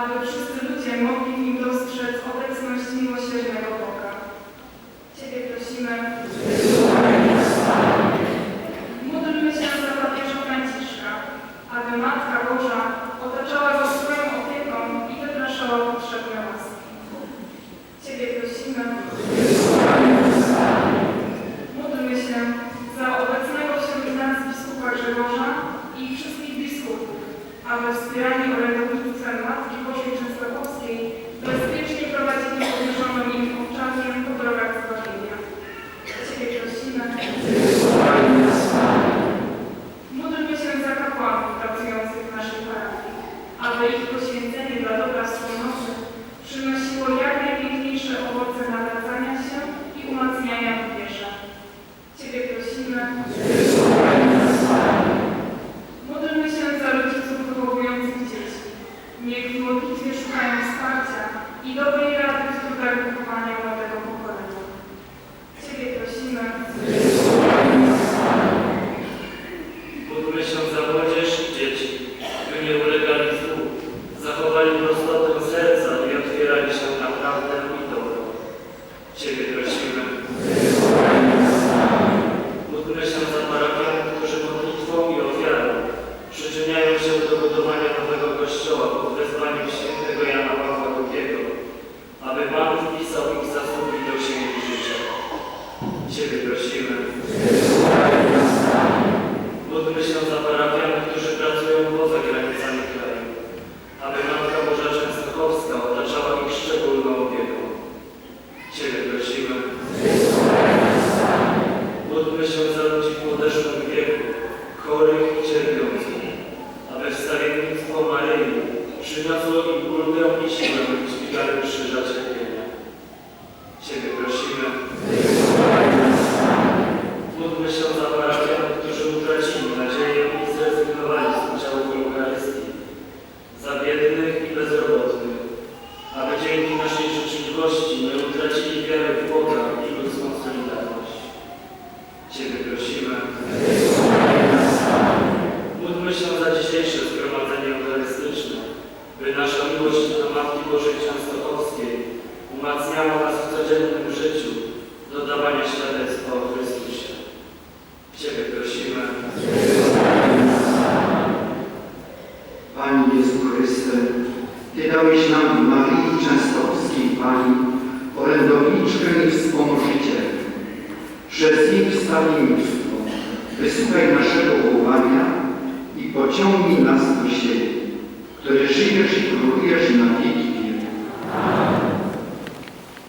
aby wszyscy ludzie mogli w nim dostrzec obecność miłosiernego Boga. Ciebie prosimy. Módlmy się za papieża Franciszka, aby Matka Boża otaczała go swoją opieką i wypraszała potrzebne łaski. Ciebie prosimy. Módlmy się za obecnego wśród nas biskupa Grzegorza i wszystkich biskupów, aby orędownictwem i dobrej rady w trudach wychowania młodego pokolenia. Ciebie prosimy. Módlmy się za młodzież i dzieci, by nie ulegali złu, zachowali prostotę serca i otwierali się na prawdę i dobro. Ciebie prosimy. Módlmy się za parafianów, którzy modlitwą i ofiarą przyczyniają się do budowania nowego kościoła pod wezwaniem świętego Jana Pawła II, aby Pan wpisał ich zasługi do księgi życia. Ciebie prosimy. Módlmy za parafianów, którzy pracują poza granicami kraju, aby Matka Boża Częstochowska otaczała ich szczególną opieką. Ciebie prosimy. Módlmy się za ludzi w podeszłym wieku, chorych i cierpiących, aby wstawiennictwo Maryi przyniosło im ulgę i siłę w dźwiganiu krzyża cierpienia. Ciebie prosimy. Módlmy się za parafianów, którzy utracili nadzieję i zrezygnowali z udziału w Eucharystii, za biednych i bezrobotnych, aby dzięki naszej życzliwości nie utracili wiary w Boga i ludzką solidarność. Ciebie prosimy. Módlmy się za dzisiejsze zgromadzenie eucharystyczne, by nasza miłość do Matki Bożej Częstochowskiej umacniała nas w codziennym życiu do dawania świadectwa o Chrystusie. Ciebie prosimy. Panie Jezu Chryste, Ty dałeś nam Marii Częstochowskiej Pani, orędowniczkę i wspomożyciel. Przez jej wstawiennictwo wysłuchaj naszego wołania i pociągnij nas do siebie, który żyjesz